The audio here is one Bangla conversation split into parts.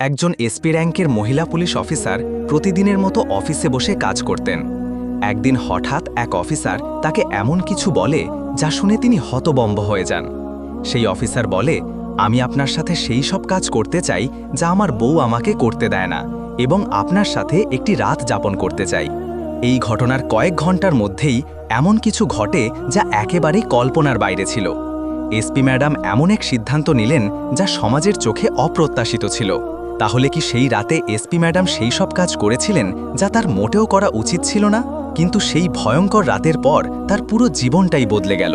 একজন এসপি র্যাঙ্কের মহিলা পুলিশ অফিসার প্রতিদিনের মতো অফিসে বসে কাজ করতেন। একদিন হঠাৎ এক অফিসার তাকে এমন কিছু বলে যা শুনে তিনি হতবম্ব হয়ে যান। সেই অফিসার বলে, আমি আপনার সাথে সেই সব কাজ করতে চাই যা আমার বউ আমাকে করতে দেয় না এবং আপনার সাথে একটি রাত যাপন করতে চাই। এই ঘটনার কয়েক ঘণ্টার মধ্যেই এমন কিছু ঘটে যা একেবারেই কল্পনার বাইরে ছিল। এসপি ম্যাডাম এমন এক সিদ্ধান্ত নিলেন যা সমাজের চোখে অপ্রত্যাশিত ছিল। তাহলে কি সেই রাতে এসপি ম্যাডাম সেই সব কাজ করেছিলেন যা তার মোটেও করা উচিত ছিল না? কিন্তু সেই ভয়ঙ্কর রাতের পর তার পুরো জীবনটাই বদলে গেল।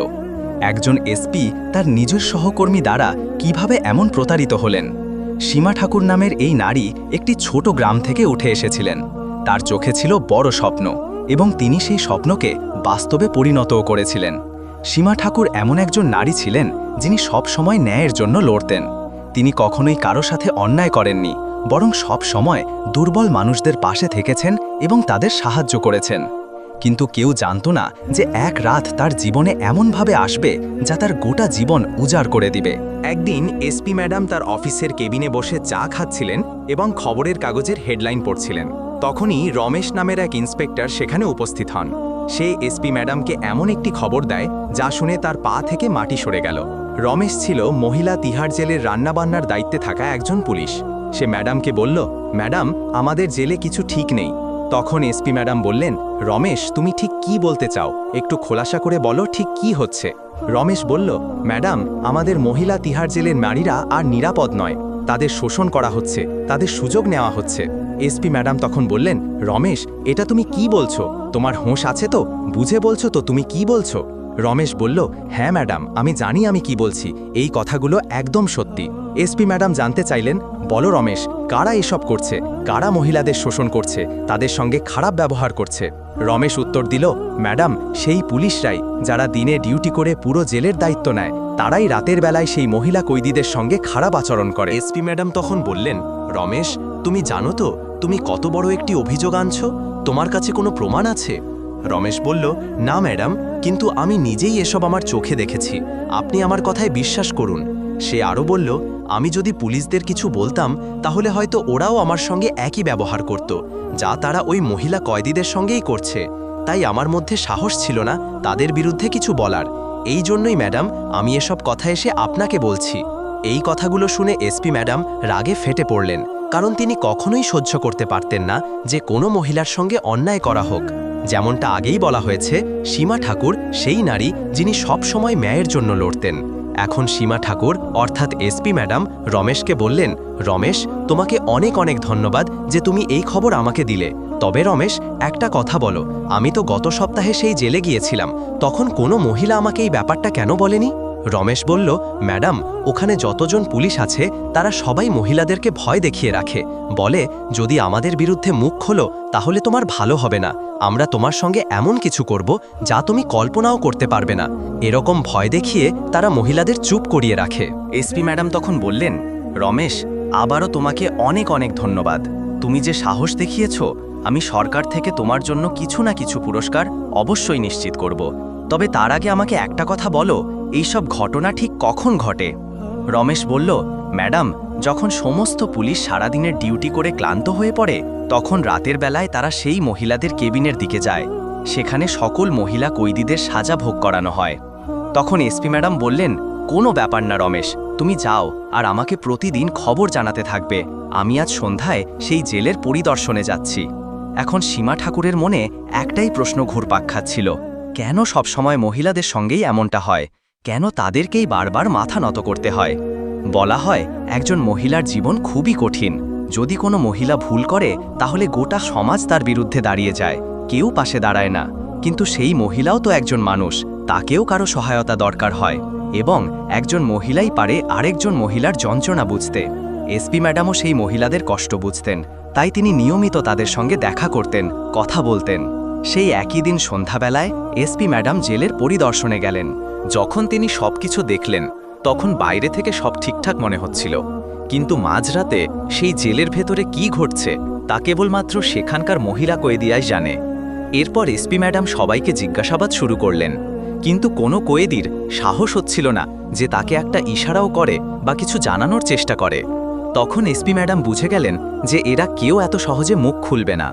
একজন এসপি তার নিজের সহকর্মী দ্বারা কীভাবে এমন প্রতারিত হলেন? সীমা ঠাকুর নামের এই নারী একটি ছোট গ্রাম থেকে উঠে এসেছিলেন। তার চোখে ছিল বড় স্বপ্ন এবং তিনি সেই স্বপ্নকে বাস্তবে পরিণতও করেছিলেন। সীমা ঠাকুর এমন একজন নারী ছিলেন যিনি সব সময় ন্যায়ের জন্য লড়তেন। তিনি কখনোই কারও সাথে অন্যায় করেননি, বরং সব সময় দুর্বল মানুষদের পাশে থেকেছেন এবং তাদের সাহায্য করেছেন। কিন্তু কেউ জানত না যে এক রাত তার জীবনে এমনভাবে আসবে যা তার গোটা জীবন উজাড় করে দিবে। একদিন এসপি ম্যাডাম তার অফিসের কেবিনে বসে চা খাচ্ছিলেন এবং খবরের কাগজের হেডলাইন পড়ছিলেন। তখনই রমেশ নামের এক ইন্সপেক্টর সেখানে উপস্থিত হন। সে এসপি ম্যাডামকে এমন একটি খবর দেয় যা শুনে তার পা থেকে মাটি সরে গেল। রমেশ ছিল মহিলা তিহার জেলের রান্নাবান্নার দায়িত্বে থাকা একজন পুলিশ। সে ম্যাডামকে বলল, ম্যাডাম, আমাদের জেলে কিছু ঠিক নেই। তখন এসপি ম্যাডাম বললেন, রমেশ, তুমি ঠিক কি বলতে চাও? একটু খোলাসা করে বলো ঠিক কি হচ্ছে? রমেশ বলল, ম্যাডাম, আমাদের মহিলা তিহার জেলের নারীরা আর নিরাপদ নয়। তাদের শোষণ করা হচ্ছে, তাদের সুযোগ নেওয়া হচ্ছে। এসপি ম্যাডাম তখন বললেন, রমেশ, এটা তুমি কি বলছো? তোমার হোঁশ আছে তো? বুঝে বলছো তো তুমি কি বলছো? রমেশ বলল হ্যাঁ ম্যাডাম, আমি জানি আমি কি বলছি। এই কথাগুলো একদম সত্যি। এসপি ম্যাডাম জানতে চাইলেন, বলো রমেশ, কারা এসব করছে? কারা মহিলাদের শোষণ করছে? তাদের সঙ্গে খারাপ ব্যবহার করছে? রমেশ উত্তর দিল, ম্যাডাম, সেই পুলিশরাই, যারা দিনে ডিউটি করে পুরো জেলের দায়িত্ব নেয়, তারাই রাতের বেলায় সেই মহিলা কৈদিদের সঙ্গে খারাপ আচরণ করে। এসপি ম্যাডাম তখন বললেন, রমেশ, তুমি জানো তো, তুমি কত বড় একটি অভিযোগ আনছো? তোমার কাছে কোনো প্রমাণ আছে? রমেশ বলল, না, ম্যাডাম, কিন্তু আমি নিজেই এসব আমার চোখে দেখেছি। আপনি আমার কথায় বিশ্বাস করুন। সে আরও বলল, আমি যদি পুলিশদের কিছু বলতাম, তাহলে হয়তো ওরাও আমার সঙ্গে একই ব্যবহার করত, যা তারা ওই মহিলা কয়েদিদের সঙ্গেই করছে। তাই আমার মধ্যে সাহস ছিল না তাদের বিরুদ্ধে কিছু বলার। এই জন্যই, ম্যাডাম, আমি এসব কথা এসে আপনাকে বলছি। এই কথাগুলো শুনে এসপি ম্যাডাম রাগে ফেটে পড়লেন, কারণ তিনি কখনোই সহ্য করতে পারতেন না যে কোনো মহিলার সঙ্গে অন্যায় করা হোক। যেমনটা আগেই বলা হয়েছে, সীমা ঠাকুর সেই নারী যিনি সবসময় ন্যায়ের জন্য লড়তেন। এখন সীমা ঠাকুর, অর্থাৎ এসপি ম্যাডাম, রমেশকে বললেন, রমেশ, তোমাকে অনেক অনেক ধন্যবাদ যে তুমি এই খবর আমাকে দিলে। তবে রমেশ, একটা কথা বলো, আমি তো গত সপ্তাহে সেই জেলে গিয়েছিলাম, তখন কোনো মহিলা আমাকে এই ব্যাপারটা কেন বলেনি? রমেশ বলল, ম্যাডাম, ওখানে যতজন পুলিশ আছে, তারা সবাই মহিলাদেরকে ভয় দেখিয়ে রাখে। বলে, যদি আমাদের বিরুদ্ধে মুখ খোলো, তাহলে তোমার ভালো হবে না। আমরা তোমার সঙ্গে এমন কিছু করব, যা তুমি কল্পনাও করতে পারবে না। এরকম ভয় দেখিয়ে তারা মহিলাদের চুপ করিয়ে রাখে। এসপি ম্যাডাম তখন বললেন, রমেশ, আবারও তোমাকে অনেক অনেক ধন্যবাদ। তুমি যে সাহস দেখিয়েছ, আমি সরকার থেকে তোমার জন্য কিছু না কিছু পুরস্কার অবশ্যই নিশ্চিত করব। তবে তার আগে আমাকে একটা কথা বলো এইসব ঘটনা ঠিক কখন ঘটে? রমেশ বলল, ম্যাডাম, যখন সমস্ত পুলিশ সারাদিনের ডিউটি করে ক্লান্ত হয়ে পড়ে, তখন রাতের বেলায় তারা সেই মহিলাদের কেবিনের দিকে যায়। সেখানে সকল মহিলা কয়েদিদের সাজা ভোগ করানো হয়। তখন এসপি ম্যাডাম বললেন, কোনো ব্যাপার না রমেশ, তুমি যাও আর আমাকে প্রতিদিন খবর জানাতে থাকবে। আমি আজ সন্ধ্যায় সেই জেলের পরিদর্শনে যাচ্ছি। এখন সীমা ঠাকুরের মনে একটাই প্রশ্ন ঘুরপাক খাচ্ছিল, কেন সবসময় মহিলাদের সঙ্গেই এমনটা হয়? কেন তাদেরকেই বারবার মাথা নত করতে হয়? বলা হয়, একজন মহিলার জীবন খুবই কঠিন। যদি কোনো মহিলা ভুল করে, তাহলে গোটা সমাজ তার বিরুদ্ধে দাঁড়িয়ে যায়। কেউ পাশে দাঁড়ায় না। কিন্তু সেই মহিলাও তো একজন মানুষ। তাকেও কারও সহায়তা দরকার হয়। এবং একজন মহিলাই পারে আরেকজন মহিলার যন্ত্রণা বুঝতে। এসপি ম্যাডামও সেই মহিলাদের কষ্ট বুঝতেন। তাই তিনি নিয়মিত তাদের সঙ্গে দেখা করতেন, কথা বলতেন। সেই একই দিন সন্ধ্যাবেলায় এসপি ম্যাডাম জেলের পরিদর্শনে গেলেন। যখন তিনি সবকিছু দেখলেন, তখন বাইরে থেকে সব ঠিকঠাক মনে হচ্ছিল। কিন্তু মাঝরাতে সেই জেলের ভেতরে কি ঘটছে, তা কেবলমাত্র সেখানকার মহিলা কয়েদিয়াই জানে। এরপর এসপি ম্যাডাম সবাইকে জিজ্ঞাসাবাদ শুরু করলেন। কিন্তু কোনো কয়েদির সাহস হচ্ছিল না যে তাকে একটা ইশারাও করে বা কিছু জানানোর চেষ্টা করে। তখন এসপি ম্যাডাম বুঝে গেলেন যে এরা কেউ এত সহজে মুখ খুলবে না।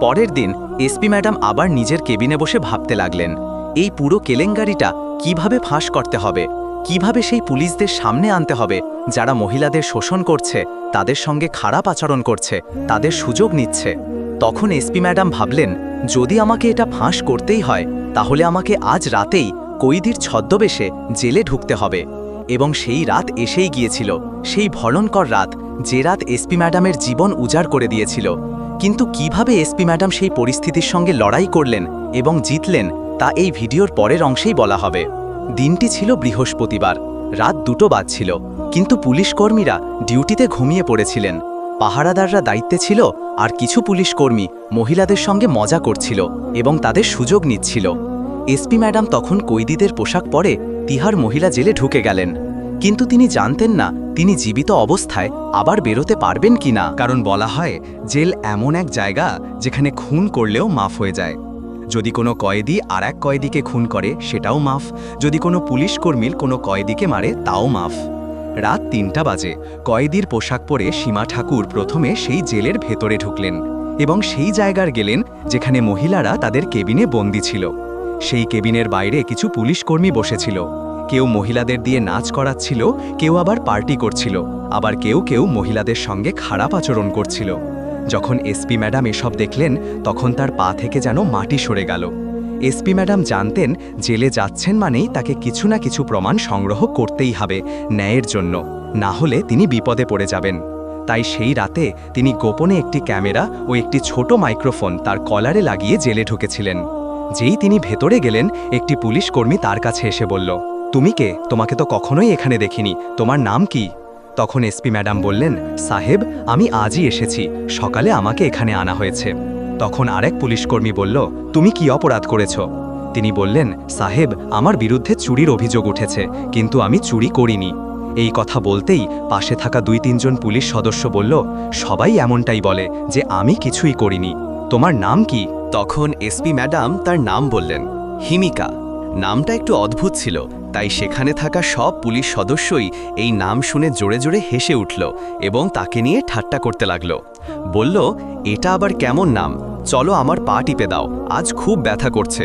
পরের দিন এসপি ম্যাডাম আবার নিজের কেবিনে বসে ভাবতে লাগলেন, এই পুরো কেলেঙ্কারিটা কীভাবে ফাঁস করতে হবে? কীভাবে সেই পুলিশদের সামনে আনতে হবে? যারা মহিলাদের শোষণ করছে, তাদের সঙ্গে খারাপ আচরণ করছে, তাদের সুযোগ নিচ্ছে। তখন এসপি ম্যাডাম ভাবলেন, যদি আমাকে এটা ফাঁস করতেই হয়, তাহলে আমাকে আজ রাতেই কৈদির ছদ্মবেশে জেলে ঢুকতে হবে। এবং সেই রাত এসেই গিয়েছিল। সেই ভয়ঙ্কর রাত, যে রাত এসপি ম্যাডামের জীবন উজাড় করে দিয়েছিল। কিন্তু কীভাবে এসপি ম্যাডাম সেই পরিস্থিতির সঙ্গে লড়াই করলেন এবং জিতলেন, তা এই ভিডিওর পরের অংশেই বলা হবে। দিনটি ছিল বৃহস্পতিবার, রাত দুটো বাজছিল, কিন্তু পুলিশ কর্মীরা ডিউটিতে ঘুমিয়ে পড়েছিলেন। পাহারাদাররা দায়িত্বে ছিল আর কিছু পুলিশ কর্মী মহিলাদের সঙ্গে মজা করছিল এবং তাদের সুযোগ নিচ্ছিল। এসপি ম্যাডাম তখন কৈদিদের পোশাক পরে তিহার মহিলা জেলে ঢুকে গেলেন। কিন্তু তিনি জানতেন না তিনি জীবিত অবস্থায় আবার বেরোতে পারবেন কি না। কারণ বলা হয়, জেল এমন এক জায়গা যেখানে খুন করলেও মাফ হয়ে যায়। যদি কোনো কয়েদি আর এক কয়েদিকে খুন করে, সেটাও মাফ। যদি কোনো পুলিশ কর্মীর কোনো কয়েদিকে মারে, তাও মাফ। রাত তিনটা বাজে। কয়েদির পোশাক পরে সীমা ঠাকুর প্রথমে সেই জেলের ভেতরে ঢুকলেন এবং সেই জায়গার গেলেন যেখানে মহিলারা তাদের কেবিনে বন্দি ছিল। সেই কেবিনের বাইরে কিছু পুলিশ কর্মী বসেছিল। কেউ মহিলাদের দিয়ে নাচ করাচ্ছিল, কেউ আবার পার্টি করছিল, আবার কেউ কেউ মহিলাদের সঙ্গে খারাপ আচরণ করছিল। যখন এসপি ম্যাডাম এসব দেখলেন, তখন তার পা থেকে যেন মাটি সরে গেল। এসপি ম্যাডাম জানতেন, জেলে যাচ্ছেন মানেই তাকে কিছু না কিছু প্রমাণ সংগ্রহ করতেই হবে, ন্যায়ের জন্য। না হলে তিনি বিপদে পড়ে যাবেন। তাই সেই রাতে তিনি গোপনে একটি ক্যামেরা ও একটি ছোট মাইক্রোফোন তার কলারে লাগিয়ে জেলে ঢুকেছিলেন। যেই তিনি ভেতরে গেলেন, একটি পুলিশ কর্মী তার কাছে এসে বলল তুমি কে? তোমাকে তো কখনোই এখানে দেখিনি। তোমার নাম কি? তখন এসপি ম্যাডাম বললেন, সাহেব, আমি আজই এসেছি। সকালে আমাকে এখানে আনা হয়েছে। তখন আরেক পুলিশকর্মী বলল, তুমি কি অপরাধ করেছ? তিনি বললেন, সাহেব, আমার বিরুদ্ধে চুরির অভিযোগ উঠেছে, কিন্তু আমি চুরি করিনি। এই কথা বলতেই পাশে থাকা দুই তিনজন পুলিশ সদস্য বলল, সবাই এমনটাই বলে যে আমি কিছুই করিনি। তোমার নাম কি? তখন এসপি ম্যাডাম তার নাম বললেন, হিমিকা। নামটা একটু অদ্ভুত ছিল, তাই সেখানে থাকা সব পুলিশ সদস্যই এই নাম শুনে জোরে জোরে হেসে উঠল এবং তাকে নিয়ে ঠাট্টা করতে লাগল। বলল, এটা আবার কেমন নাম? চলো আমার পা টিপে দাও, আজ খুব ব্যথা করছে।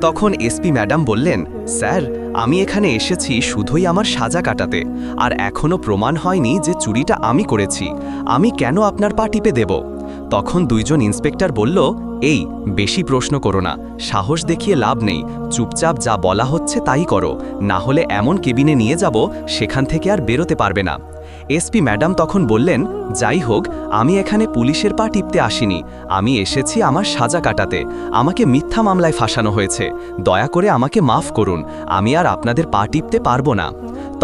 তখন এসপি ম্যাডাম বললেন, স্যার, আমি এখানে এসেছি শুধুই আমার সাজা কাটাতে, আর এখনও প্রমাণ হয়নি যে চুরিটা আমি করেছি। আমি কেন আপনার পা টিপে দেব? তখন দুইজন ইন্সপেক্টর বলল, এই, বেশি প্রশ্ন করো না। সাহস দেখিয়ে লাভ নেই। চুপচাপ যা বলা হচ্ছে তাই করো। না হলে এমন কেবিনে নিয়ে যাব, সেখান থেকে আর বেরোতে পারবে না। এসপি ম্যাডাম তখন বললেন, যাই হোক, আমি এখানে পুলিশের পা টিপতে আসিনি। আমি এসেছি আমার সাজা কাটাতে। আমাকে মিথ্যা মামলায় ফাঁসানো হয়েছে। দয়া করে আমাকে মাফ করুন। আমি আর আপনাদের পা টিপতে পারব না।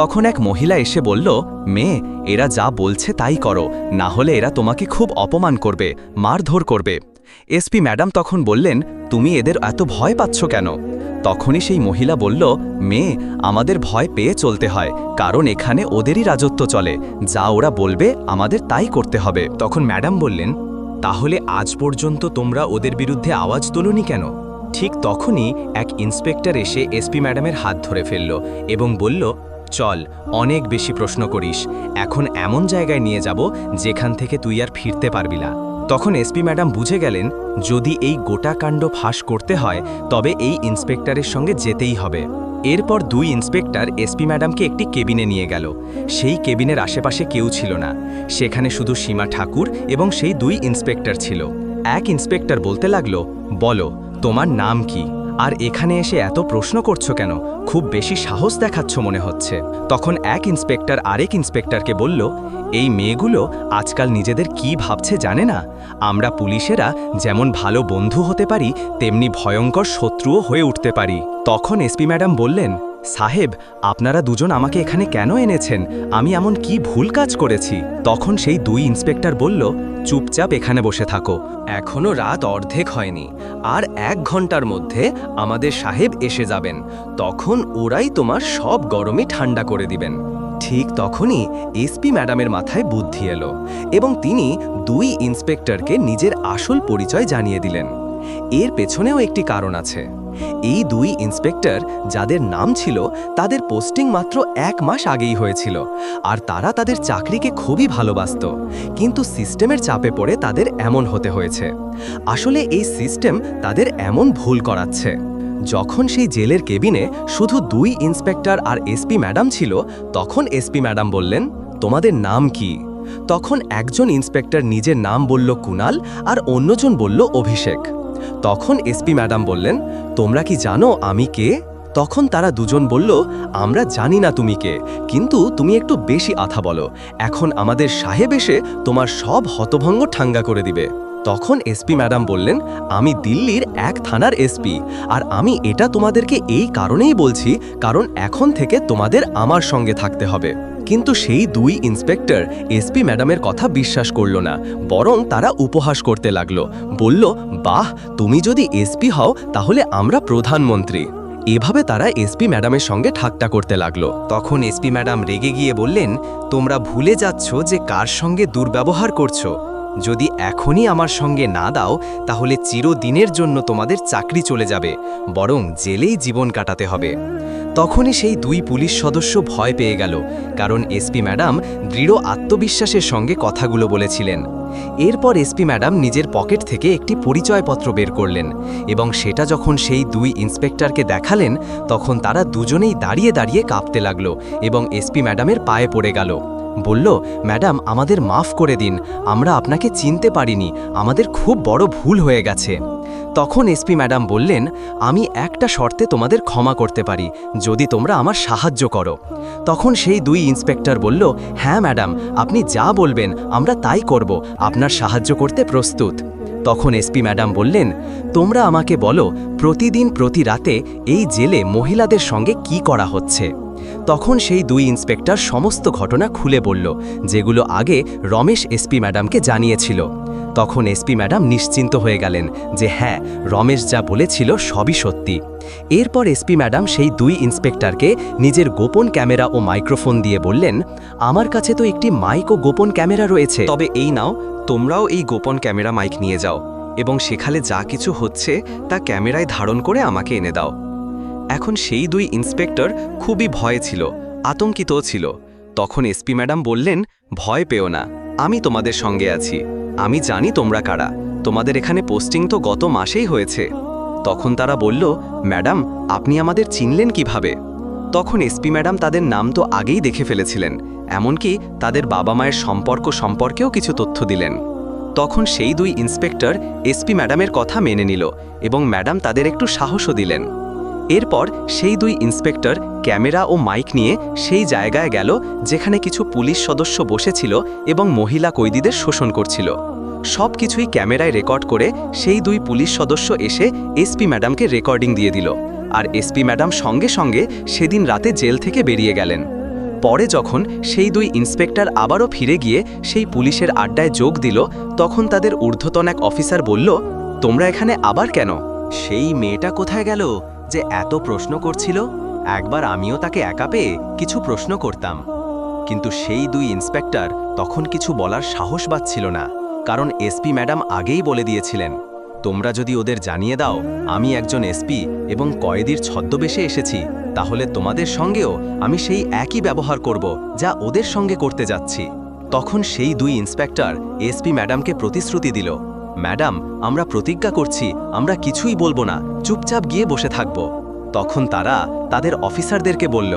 তখন এক মহিলা এসে বলল, মেয়ে, এরা যা বলছে তাই করো, না হলে এরা তোমাকে খুব অপমান করবে, মারধর করবে। এসপি ম্যাডাম তখন বললেন, তুমি এদের এত ভয় পাচ্ছ কেন? তখনই সেই মহিলা বলল, মেয়ে, আমাদের ভয় পেয়ে চলতে হয়, কারণ এখানে ওদেরই রাজত্ব চলে, যা ওরা বলবে আমাদের তাই করতে হবে। তখন ম্যাডাম বললেন, তাহলে আজ পর্যন্ত তোমরা ওদের বিরুদ্ধে আওয়াজ তোলনি কেন? ঠিক তখনই এক ইন্সপেক্টর এসে এসপি ম্যাডামের হাত ধরে ফেলল এবং বলল চল, অনেক বেশি প্রশ্ন করিস। এখন এমন জায়গায় নিয়ে যাব যেখান থেকে তুই আর ফিরতে পারবি না। তখন এসপি ম্যাডাম বুঝে গেলেন, যদি এই গোটা কাণ্ড ফাঁস করতে হয়, তবে এই ইন্সপেক্টরের সঙ্গে যেতেই হবে। এরপর দুই ইন্সপেক্টর এসপি ম্যাডামকে একটি কেবিনে নিয়ে গেল। সেই কেবিনের আশেপাশে কেউ ছিল না। সেখানে শুধু সীমা ঠাকুর এবং সেই দুই ইন্সপেক্টর ছিল। এক ইন্সপেক্টর বলতে লাগল, বলো, তোমার নাম কি? আর এখানে এসে এত প্রশ্ন করছ কেন? খুব বেশি সাহস দেখাচ্ছ মনে হচ্ছে। তখন এক ইন্সপেক্টর আরেক ইন্সপেক্টরকে বলল, এই মেয়েগুলো আজকাল নিজেদের কি ভাবছে জানে না? আমরা পুলিশেরা যেমন ভালো বন্ধু হতে পারি, তেমনি ভয়ঙ্কর শত্রুও হয়ে উঠতে পারি। তখন এসপি ম্যাডাম বললেন সাহেব, আপনারা দুজন আমাকে এখানে কেন এনেছেন? আমি এমন কি ভুল কাজ করেছি? তখন সেই দুই ইন্সপেক্টর বলল, চুপচাপ এখানে বসে থাকো। এখনও রাত অর্ধেক হয়নি। আর এক ঘণ্টার মধ্যে আমাদের সাহেব এসে যাবেন। তখন ওরাই তোমার সব গরমই ঠান্ডা করে দিবেন। ঠিক তখনই এসপি ম্যাডামের মাথায় বুদ্ধি এলো এবং তিনি দুই ইন্সপেক্টরকে নিজের আসল পরিচয় জানিয়ে দিলেন। এর পেছনেও একটি কারণ আছে। এই দুই ইন্সপেক্টর যাদের নাম ছিল, তাদের পোস্টিং মাত্র এক মাস আগেই হয়েছিল, আর তারা তাদের চাকরিকে খুবই ভালোবাসত, কিন্তু সিস্টেমের চাপে পড়ে তাদের এমন হতে হয়েছে। আসলে এই সিস্টেম তাদের এমন ভুল করাচ্ছে। যখন সেই জেলের কেবিনে শুধু দুই ইন্সপেক্টর আর এসপি ম্যাডাম ছিল, তখন এসপি ম্যাডাম বললেন, তোমাদের নাম কি? তখন একজন ইন্সপেক্টর নিজের নাম বলল কুনাল আর অন্যজন বলল অভিষেক। তখন এসপি ম্যাডাম বললেন, তোমরা কি জানো আমি কে? তখন তারা দুজন বলল, আমরা জানি না তুমি কে, কিন্তু তুমি একটু বেশি আথা বলো। এখন আমাদের সাহেব এসে তোমার সব হতভঙ্গ ঠাঙ্গা করে দিবে। তখন এসপি ম্যাডাম বললেন, আমি দিল্লির এক থানার এসপি আর আমি এটা তোমাদেরকে এই কারণেই বলছি, কারণ এখন থেকে তোমাদের আমার সঙ্গে থাকতে হবে। কিন্তু সেই দুই ইন্সপেক্টর এসপি ম্যাডামের কথা বিশ্বাস করল না, বরং তারা উপহাস করতে লাগল। বলল, বাহ, তুমি যদি এসপি হও, তাহলে আমরা প্রধানমন্ত্রী। এভাবে তারা এসপি ম্যাডামের সঙ্গে ঠাট্টা করতে লাগল। তখন এসপি ম্যাডাম রেগে গিয়ে বললেন, তোমরা ভুলে যাচ্ছ যে কার সঙ্গে দুর্ব্যবহার করছ। যদি এখনই আমার সঙ্গে না দাও, তাহলে চিরদিনের জন্য তোমাদের চাকরি চলে যাবে, বরং জেলেই জীবন কাটাতে হবে। তখনই সেই দুই পুলিশ সদস্য ভয় পেয়ে গেল, কারণ এসপি ম্যাডাম দৃঢ় আত্মবিশ্বাসের সঙ্গে কথাগুলো বলেছিলেন। এরপর এসপি ম্যাডাম নিজের পকেট থেকে একটি পরিচয়পত্র বের করলেন এবং সেটা যখন সেই দুই ইন্সপেক্টরকে দেখালেন, তখন তারা দুজনেই দাঁড়িয়ে দাঁড়িয়ে কাঁপতে লাগল এবং এসপি ম্যাডামের পায়ে পড়ে গেল। বলল, ম্যাডাম, আমাদের মাফ করে দিন। আমরা আপনাকে চিনতে পারিনি। আমাদের খুব বড় ভুল হয়ে গেছে। তখন এসপি ম্যাডাম বললেন, আমি একটা শর্তে তোমাদের ক্ষমা করতে পারি, যদি তোমরা আমার সাহায্য করো। তখন সেই দুই ইন্সপেক্টর বলল হ্যাঁ ম্যাডাম, আপনি যা বলবেন, আমরা তাই করব। আপনার সাহায্য করতে প্রস্তুত। তখন এসপি ম্যাডাম বললেন, তোমরা আমাকে বলো, প্রতিদিন প্রতি রাতে এই জেলে মহিলাদের সঙ্গে কি করা হচ্ছে? তখন সেই দুই ইন্সপেক্টর সমস্ত ঘটনা খুলে বলল, যেগুলো আগে রমেশ এসপি ম্যাডামকে জানিয়েছিল। তখন এসপি ম্যাডাম নিশ্চিন্ত হয়ে গেলেন যে হ্যাঁ রমেশ যা বলেছিল সবই সত্যি। এরপর এসপি ম্যাডাম সেই দুই ইন্সপেক্টরকে নিজের গোপন ক্যামেরা ও মাইক্রোফোন দিয়ে বললেন, আমার কাছে তো একটি মাইক ও গোপন ক্যামেরা রয়েছে। তবে এই নাও, তোমরাও এই গোপন ক্যামেরা মাইক নিয়ে যাও এবং সেখানে যা কিছু হচ্ছে তা ক্যামেরায় ধারণ করে আমাকে এনে দাও। এখন সেই দুই ইন্সপেক্টর খুবই ভয়ে ছিল, আতঙ্কিতও ছিল। তখন এসপি ম্যাডাম বললেন, ভয় পেও না, আমি তোমাদের সঙ্গে আছি। আমি জানি তোমরা কারা। তোমাদের এখানে পোস্টিং তো গত মাসেই হয়েছে। তখন তারা বলল, ম্যাডাম, আপনি আমাদের চিনলেন কীভাবে? তখন এসপি ম্যাডাম তাদের নাম তো আগেই দেখে ফেলেছিলেন, এমনকি তাদের বাবা মায়ের সম্পর্ক সম্পর্কেও কিছু তথ্য দিলেন। তখন সেই দুই ইন্সপেক্টর এসপি ম্যাডামের কথা মেনে নিল এবং ম্যাডাম তাদের একটু সাহসও দিলেন। এরপর সেই দুই ইন্সপেক্টর ক্যামেরা ও মাইক নিয়ে সেই জায়গায় গেল যেখানে কিছু পুলিশ সদস্য বসেছিল এবং মহিলা কৈদিদের শোষণ করছিল। সব কিছুই ক্যামেরায় রেকর্ড করে সেই দুই পুলিশ সদস্য এসে এসপি ম্যাডামকে রেকর্ডিং দিয়ে দিল। আর এসপি ম্যাডাম সঙ্গে সঙ্গে সেদিন রাতে জেল থেকে বেরিয়ে গেলেন। পরে যখন সেই দুই ইন্সপেক্টর আবারও ফিরে গিয়ে সেই পুলিশের আড্ডায় যোগ দিল, তখন তাদের ঊর্ধ্বতন এক অফিসার বলল, তোমরা এখানে আবার কেন? সেই মেয়েটা কোথায় গেল? যে এত প্রশ্ন করছিল, একবার আমিও তাকে একা পেয়ে কিছু প্রশ্ন করতাম। কিন্তু সেই দুই ইন্সপেক্টর তখন কিছু বলার সাহস পাচ্ছিল না, কারণ এসপি ম্যাডাম আগেই বলে দিয়েছিলেন, তোমরা যদি ওদের জানিয়ে দাও, আমি একজন এসপি এবং কয়েদির ছদ্মবেশে এসেছি, তাহলে তোমাদের সঙ্গেও আমি সেই একই ব্যবহার করব যা ওদের সঙ্গে করতে যাচ্ছি। তখন সেই দুই ইন্সপেক্টর এসপি ম্যাডামকে প্রতিশ্রুতি দিল ম্যাডাম, আমরা প্রতিজ্ঞা করছি, আমরা কিছুই বলব না, চুপচাপ গিয়ে বসে থাকব। তখন তারা তাদের অফিসারদেরকে বলল,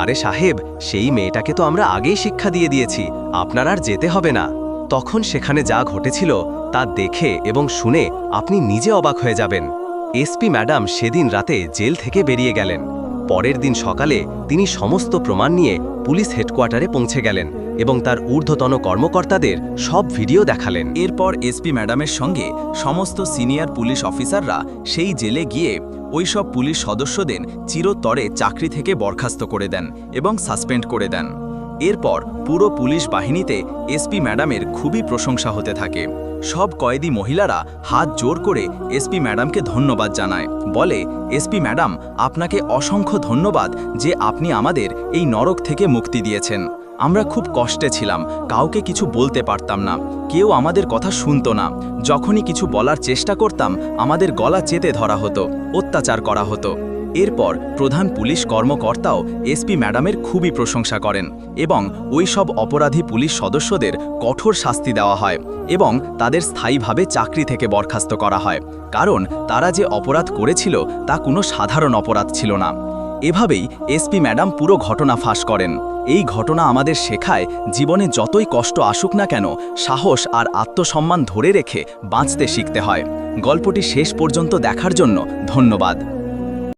আরে সাহেব, সেই মেয়েটাকে তো আমরা আগেই শিক্ষা দিয়ে দিয়েছি, আপনার আর যেতে হবে না। তখন সেখানে যা ঘটেছিল, তা দেখে এবং শুনে আপনি নিজে অবাক হয়ে যাবেন। এসপি ম্যাডাম সেদিন রাতে জেল থেকে বেরিয়ে গেলেন। পরের দিন সকালে তিনি সমস্ত প্রমাণ নিয়ে পুলিশ হেডকোয়ার্টারে পৌঁছে গেলেন। এবং তার ঊর্ধ্বতন কর্মকর্তাদের সব ভিডিও দেখালেন। এরপর এসপি ম্যাডামের সঙ্গে সমস্ত সিনিয়র পুলিশ অফিসাররা সেই জেলে গিয়ে ওই সব পুলিশ সদস্যদের চিরতরে চাকরি থেকে বরখাস্ত করে দেন এবং সাসপেন্ড করে দেন। এরপর পুরো পুলিশ বাহিনীতে এসপি ম্যাডামের খুবই প্রশংসা হতে থাকে। সব কয়েদি মহিলারা হাত জোর করে এসপি ম্যাডামকে ধন্যবাদ জানায়। বলে, এসপি ম্যাডাম, আপনাকে অসংখ্য ধন্যবাদ যে আপনি আমাদের এই নরক থেকে মুক্তি দিয়েছেন। আমরা খুব কষ্টে ছিলাম, কাউকে কিছু বলতে পারতাম না, কেউ আমাদের কথা শুনতো না। যখনই কিছু বলার চেষ্টা করতাম, আমাদের গলা চেতে ধরা হতো, অত্যাচার করা হতো। এরপর প্রধান পুলিশ কর্মকর্তাও এসপি ম্যাডামের খুবই প্রশংসা করেন এবং ওই সব অপরাধী পুলিশ সদস্যদের কঠোর শাস্তি দেওয়া হয় এবং তাদের স্থায়ীভাবে চাকরি থেকে বরখাস্ত করা হয়। কারণ তারা যে অপরাধ করেছিল, তা কোনো সাধারণ অপরাধ ছিল না। এভাবেই এসপি ম্যাডাম পুরো ঘটনা ফাঁস করেন। এই ঘটনা আমাদের শেখায় জীবনে যতই কষ্ট আসুক না কেন, সাহস আর আত্মসম্মান ধরে রেখে বাঁচতে শিখতে হয়। গল্পটি শেষ পর্যন্ত দেখার জন্য ধন্যবাদ।